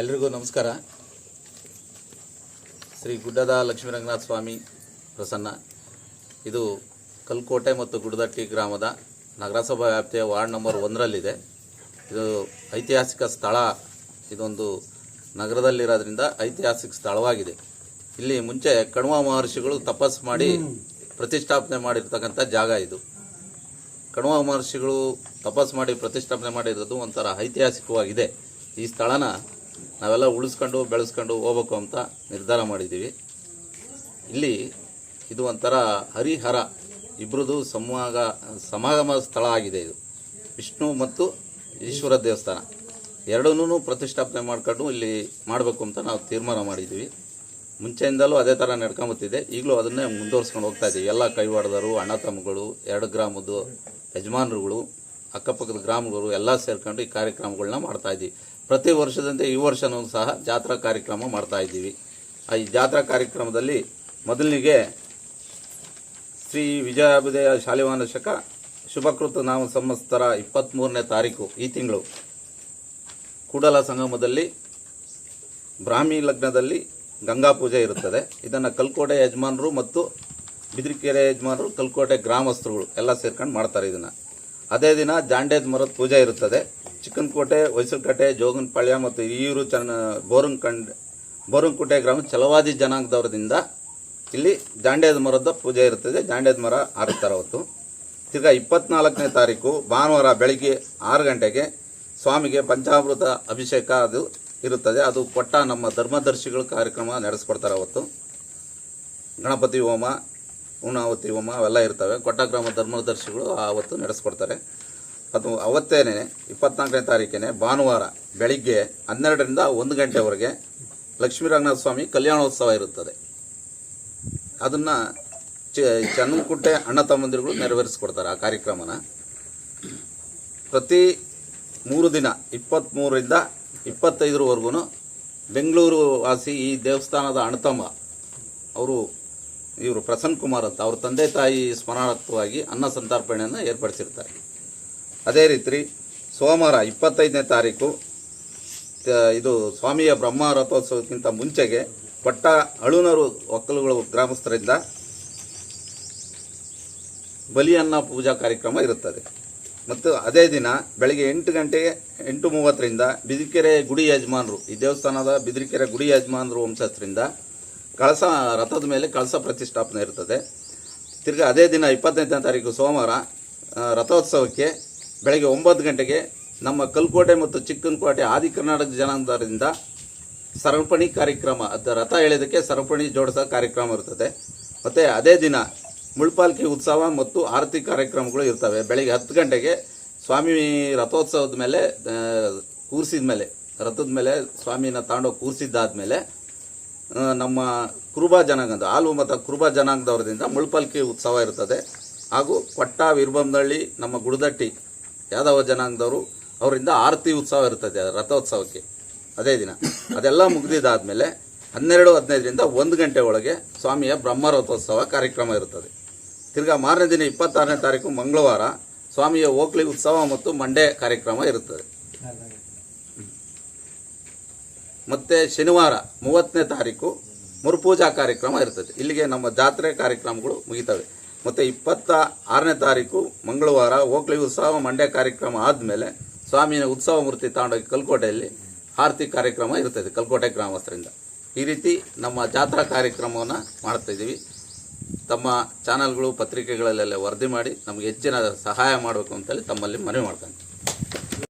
ಎಲ್ರಿಗೂ ನಮಸ್ಕಾರ. ಶ್ರೀ ಗುಡ್ಡದ ಲಕ್ಷ್ಮೀರಂಗನಾಥ ಸ್ವಾಮಿ ಪ್ರಸನ್ನ. ಇದು ಕಲ್ಕೋಟೆ ಮತ್ತು ಗುಡ್ಡದಟ್ಟಿ ಗ್ರಾಮದ ನಗರಸಭಾ ವ್ಯಾಪ್ತಿಯ ವಾರ್ಡ್ ನಂಬರ್ ಒಂದರಲ್ಲಿದೆ. ಇದು ಐತಿಹಾಸಿಕ ಸ್ಥಳ. ಇದೊಂದು ನಗರದಲ್ಲಿರೋದ್ರಿಂದ ಐತಿಹಾಸಿಕ ಸ್ಥಳವಾಗಿದೆ. ಇಲ್ಲಿ ಮುಂಚೆ ಕಣ್ವ ಮಹರ್ಷಿಗಳು ತಪಸ್ಸು ಮಾಡಿ ಪ್ರತಿಷ್ಠಾಪನೆ ಮಾಡಿರ್ತಕ್ಕಂಥ ಜಾಗ ಇದು. ಕಣ್ವ ಮಹರ್ಷಿಗಳು ತಪಸ್ಸು ಮಾಡಿ ಪ್ರತಿಷ್ಠಾಪನೆ ಮಾಡಿರೋದು ಒಂಥರ ಐತಿಹಾಸಿಕವಾಗಿದೆ. ಈ ಸ್ಥಳನ ನಾವೆಲ್ಲ ಉಳಿಸ್ಕೊಂಡು ಬೆಳೆಸ್ಕೊಂಡು ಹೋಗ್ಬೇಕು ಅಂತ ನಿರ್ಧಾರ ಮಾಡಿದ್ದೀವಿ. ಇಲ್ಲಿ ಇದು ಒಂಥರ ಹರಿಹರ ಇಬ್ಬರದು ಸಮಾಗ ಸಮಾಗಮ ಸ್ಥಳ ಆಗಿದೆ ಇದು. ವಿಷ್ಣು ಮತ್ತು ಈಶ್ವರ ದೇವಸ್ಥಾನ. ಎರಡನ್ನೂ ಪ್ರತಿಷ್ಠಾಪನೆ ಮಾಡ್ಕೊಂಡು ಇಲ್ಲಿ ಮಾಡಬೇಕು ಅಂತ ನಾವು ತೀರ್ಮಾನ ಮಾಡಿದ್ದೀವಿ. ಮುಂಚೆಯಿಂದಲೂ ಅದೇ ಥರ ನಡ್ಕೊಂಬತ್ತಿದೆ. ಈಗಲೂ ಅದನ್ನೇ ಮುಂದುವರ್ಸ್ಕೊಂಡು ಹೋಗ್ತಾ ಇದ್ದೀವಿ. ಎಲ್ಲ ಕೈವಾಡದರು ಅಣ್ಣ ತಮ್ಮಗಳು, ಎರಡು ಗ್ರಾಮದ್ದು ಯಜಮಾನರುಗಳು, ಅಕ್ಕಪಕ್ಕದ ಗ್ರಾಮಗಳು ಎಲ್ಲ ಸೇರ್ಕೊಂಡು ಈ ಕಾರ್ಯಕ್ರಮಗಳನ್ನ ಮಾಡ್ತಾ ಇದ್ದೀವಿ. ಪ್ರತಿ ವರ್ಷದಂತೆ ಈ ವರ್ಷನೂ ಸಹ ಜಾತ್ರಾ ಕಾರ್ಯಕ್ರಮ ಮಾಡ್ತಾ ಇದ್ದೀವಿ. ಆ ಈ ಜಾತ್ರಾ ಕಾರ್ಯಕ್ರಮದಲ್ಲಿ ಮೊದಲಿಗೆ ಶ್ರೀ ವಿಜಯಾಭಿದಯ ಶಾಲಿವಾನ ಶಕ ಶುಭಕೃತ ನಾಮ ಸಂವತ್ಸರ ಇಪ್ಪತ್ತ್ಮೂರನೇ ತಾರೀಕು ಈ ತಿಂಗಳು. ಕೂಡಲ ಸಂಗಮದಲ್ಲಿ ಬ್ರಾಹ್ಮಿ ಲಗ್ನದಲ್ಲಿ ಗಂಗಾ ಪೂಜೆ ಇರುತ್ತದೆ. ಇದನ್ನು ಕಲ್ಕೋಟೆ ಯಜಮಾನರು ಮತ್ತು ಬಿದಿರಿಕೆರೆ ಯಜಮಾನರು ಕಲ್ಕೋಟೆ ಗ್ರಾಮಸ್ಥರುಗಳು ಎಲ್ಲ ಸೇರ್ಕೊಂಡು ಮಾಡ್ತಾರೆ ಇದನ್ನು. ಅದೇ ದಿನ ಜಾಂಡೇದ್ ಮರದ ಪೂಜೆ ಇರುತ್ತದೆ. ಚಿಕ್ಕನಕೋಟೆ ಜೋಗನ್ ಜೋಗನಪಾಳ್ಯ ಮತ್ತು ಈರು ಚನ್ನ ಬೋರಂಕಂಡ್ ಬೋರಂಕುಟೆ ಗ್ರಾಮ ಚಲವಾದಿ ಜನಾಂಗದವರದಿಂದ ಇಲ್ಲಿ ದಾಂಡೇದ ಮರದ ಪೂಜೆ ಇರುತ್ತದೆ. ದಾಂಡೇದ ಮರ ಆರುತ್ತಾರೆ ಅವತ್ತು ತಿರ್ಗಾ ಇಪ್ಪತ್ನಾಲ್ಕನೇ ತಾರೀಕು ಭಾನುವಾರ ಬೆಳಿಗ್ಗೆ ಆರು ಗಂಟೆಗೆ ಸ್ವಾಮಿಗೆ ಪಂಚಾಮೃತ ಅಭಿಷೇಕ ಅದು ಇರುತ್ತದೆ. ಅದು ಕೊಟ್ಟ ನಮ್ಮ ಧರ್ಮದರ್ಶಿಗಳು ಕಾರ್ಯಕ್ರಮ ನಡೆಸ್ಕೊಡ್ತಾರೆ ಅವತ್ತು. ಗಣಪತಿ ಹೋಮ ಪೂರ್ಣಾವತಿ ಹೋಮ ಅವೆಲ್ಲ ಇರ್ತವೆ. ಕೊಟ್ಟ ಗ್ರಾಮ ಧರ್ಮದರ್ಶಿಗಳು ಆವತ್ತು ನಡೆಸ್ಕೊಡ್ತಾರೆ. ಅದು ಅವತ್ತೇನೆ, ಇಪ್ಪತ್ನಾಲ್ಕನೇ ತಾರೀಕೇನೆ ಭಾನುವಾರ ಬೆಳಿಗ್ಗೆ ಹನ್ನೆರಡರಿಂದ ಒಂದು ಗಂಟೆವರೆಗೆ ಲಕ್ಷ್ಮೀರಂಗನಾಥ ಸ್ವಾಮಿ ಕಲ್ಯಾಣೋತ್ಸವ ಇರುತ್ತದೆ. ಅದನ್ನು ಚನ್ನಕುಟ್ಟೆ ಅಣ್ಣ ತಮ್ಮಂದಿರುಗಳು ನೆರವೇರಿಸ್ಕೊಡ್ತಾರೆ ಆ ಕಾರ್ಯಕ್ರಮನ. ಪ್ರತಿ ಮೂರು ದಿನ ಇಪ್ಪತ್ತ್ಮೂರರಿಂದ ಇಪ್ಪತ್ತೈದರವರೆಗೂ ಬೆಂಗಳೂರು ವಾಸಿ ಈ ದೇವಸ್ಥಾನದ ಅಣ್ಣತಮ್ಮ ಅವರು ಇವರು ಪ್ರಸನ್ನ ಕುಮಾರ್ ಅಂತ, ಅವ್ರ ತಂದೆ ತಾಯಿ ಸ್ಮರಣಾರ್ಥವಾಗಿ ಅನ್ನ ಸಂತರ್ಪಣೆಯನ್ನು ಏರ್ಪಡಿಸಿರ್ತಾರೆ. ಅದೇ ರೀತಿ ಸೋಮವಾರ ಇಪ್ಪತ್ತೈದನೇ ತಾರೀಕು ಇದು ಸ್ವಾಮಿಯ ಬ್ರಹ್ಮ ರಥೋತ್ಸವಕ್ಕಿಂತ ಮುಂಚೆಗೆ ಪಟ್ಟ ಅಳುನರು ಒಕ್ಕಲುಗಳು ಗ್ರಾಮಸ್ಥರಿಂದ ಬಲಿಯನ್ನ ಪೂಜಾ ಕಾರ್ಯಕ್ರಮ ಇರುತ್ತದೆ. ಮತ್ತು ಅದೇ ದಿನ ಬೆಳಗ್ಗೆ ಎಂಟು ಗಂಟೆಗೆ ಎಂಟು ಮೂವತ್ತರಿಂದ ಬಿದಿಕೆರೆ ಗುಡಿ ಯಜಮಾನರು, ಈ ದೇವಸ್ಥಾನದ ಬಿದಿಕೆರೆ ಗುಡಿ ಯಜಮಾನರು ವಂಶಸ್ಥರಿಂದ ಕಳಸ ರಥದ ಮೇಲೆ ಕಳಸ ಪ್ರತಿಷ್ಠಾಪನೆ ಇರ್ತದೆ. ತಿರ್ಗಿ ಅದೇ ದಿನ ಇಪ್ಪತ್ತೈದನೇ ತಾರೀಕು ಸೋಮವಾರ ರಥೋತ್ಸವಕ್ಕೆ ಬೆಳಗ್ಗೆ ಒಂಬತ್ತು ಗಂಟೆಗೆ ನಮ್ಮ ಕಲ್ಕೋಟೆ ಮತ್ತು ಚಿಕ್ಕನಕೋಟೆ ಆದಿ ಕರ್ನಾಟಕ ಜನಾಂಗದವರಿಂದ ಸರಪಣಿ ಕಾರ್ಯಕ್ರಮ, ಅದು ರಥ ಎಳೆಯೋದಕ್ಕೆ ಸರಪಣಿ ಜೋಡಿಸೋ ಕಾರ್ಯಕ್ರಮ ಇರ್ತದೆ. ಮತ್ತು ಅದೇ ದಿನ ಮುಳ್ಪಾಲ್ಕಿ ಉತ್ಸವ ಮತ್ತು ಆರತಿ ಕಾರ್ಯಕ್ರಮಗಳು ಇರ್ತವೆ. ಬೆಳಗ್ಗೆ ಹತ್ತು ಗಂಟೆಗೆ ಸ್ವಾಮಿ ರಥೋತ್ಸವದ ಮೇಲೆ ಕೂರಿಸಿದ ಮೇಲೆ, ರಥದ ಮೇಲೆ ಸ್ವಾಮಿನ ತಗೊಂಡೋಗಿ ಕೂರಿಸಿದ್ದಾದ ಮೇಲೆ ನಮ್ಮ ಕುರುಬಾ ಜನಾಂಗದ ಆಲು ಮತ್ತು ಕುರುಬಾ ಜನಾಂಗದವರದಿಂದ ಮುಳ್ಪಾಲ್ಕಿ ಉತ್ಸವ ಇರ್ತದೆ. ಹಾಗೂ ಕೊಟ್ಟ ವಿರ್ಬಂದಳ್ಳಿ ನಮ್ಮ ಗುಡದಟ್ಟಿ ಯಾದವ ಜನಾಂಗದವರು ಅವರಿಂದ ಆರತಿ ಉತ್ಸವ ಇರ್ತದೆ, ರಥೋತ್ಸವಕ್ಕೆ. ಅದೇ ದಿನ. ಅದೆಲ್ಲ ಮುಗಿದಿದ್ದಾದಮೇಲೆ ಹನ್ನೆರಡು, ಹದಿನೈದರಿಂದ ಒಂದು ಗಂಟೆ ಒಳಗೆ ಸ್ವಾಮಿಯ ಬ್ರಹ್ಮ ರಥೋತ್ಸವ ಕಾರ್ಯಕ್ರಮ ಇರುತ್ತದೆ ತಿರ್ಗಾ ಮಾರನೇ ದಿನ ಇಪ್ಪತ್ತಾರನೇ ತಾರೀಕು ಮಂಗಳವಾರ ಸ್ವಾಮಿಯ ಓಕ್ಲಿ ಉತ್ಸವ ಮತ್ತು ಮಂಡೆ ಕಾರ್ಯಕ್ರಮ ಇರುತ್ತದೆ ಮತ್ತೆ ಶನಿವಾರ ಮೂವತ್ತನೇ ತಾರೀಕು ಮುರುಪೂಜಾ ಕಾರ್ಯಕ್ರಮ ಇರ್ತದೆ. ಇಲ್ಲಿಗೆ ನಮ್ಮ ಜಾತ್ರೆ ಕಾರ್ಯಕ್ರಮಗಳು ಮುಗಿತವೆ. ಮತ್ತು ಇಪ್ಪತ್ತ ಆರನೇ ತಾರೀಕು ಮಂಗಳವಾರ ಓಕ್ಲಿ ಉತ್ಸವ ಮಂಡ್ಯ ಕಾರ್ಯಕ್ರಮ ಆದಮೇಲೆ ಸ್ವಾಮಿಯ ಉತ್ಸವ ಮೂರ್ತಿ ತಗೊಂಡೋಗಿ ಕಲ್ಕೋಟೆಯಲ್ಲಿ ಆರತಿ ಕಾರ್ಯಕ್ರಮ ಇರ್ತದೆ ಕಲ್ಕೋಟೆ ಗ್ರಾಮಸ್ಥರಿಂದ. ಈ ರೀತಿ ನಮ್ಮ ಜಾತ್ರಾ ಕಾರ್ಯಕ್ರಮವನ್ನು ಮಾಡ್ತಾಯಿದ್ದೀವಿ ತಮ್ಮ ಚಾನಲ್ಗಳು, ಪತ್ರಿಕೆಗಳಲ್ಲೆಲ್ಲ ವರದಿ ಮಾಡಿ ನಮಗೆ ಹೆಚ್ಚಿನ ಸಹಾಯ ಮಾಡಬೇಕು ಅಂತೇಳಿ ತಮ್ಮಲ್ಲಿ ಮನವಿ ಮಾಡ್ತಾನೆ